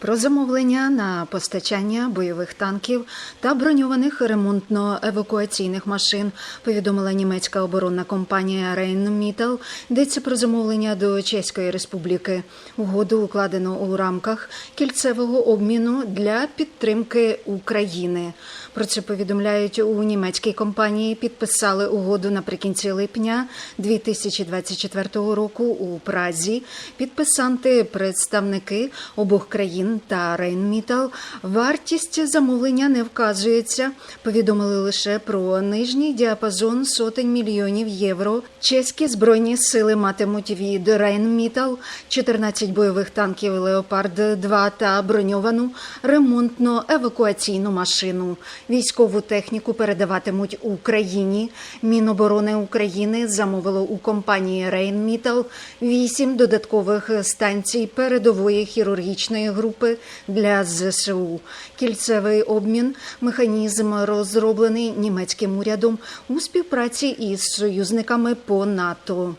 Про замовлення на постачання бойових танків та броньованих ремонтно-евакуаційних машин повідомила німецька оборонна компанія Rheinmetall. Йдеться про замовлення до Чеської Республіки. Угоду укладено у рамках кільцевого обміну для підтримки України. Про це повідомляють у німецькій компанії. Підписали угоду наприкінці липня 2024 року у Празі. Підписанти представники обох країн та Рейнмітал. Вартість замовлення не вказується. Повідомили лише про нижній діапазон сотень мільйонів євро. Чеські збройні сили матимуть від Рейнмітал 14 бойових танків Леопард 2 та броньовану ремонтно-евакуаційну машину. Військову техніку передаватимуть Україні. Міноборони України замовило у компанії Рейнмітал 8 додаткових станцій передової хірургічної групи для ЗСУ. Кільцевий обмін механізм розроблений німецьким урядом у співпраці із союзниками по НАТО.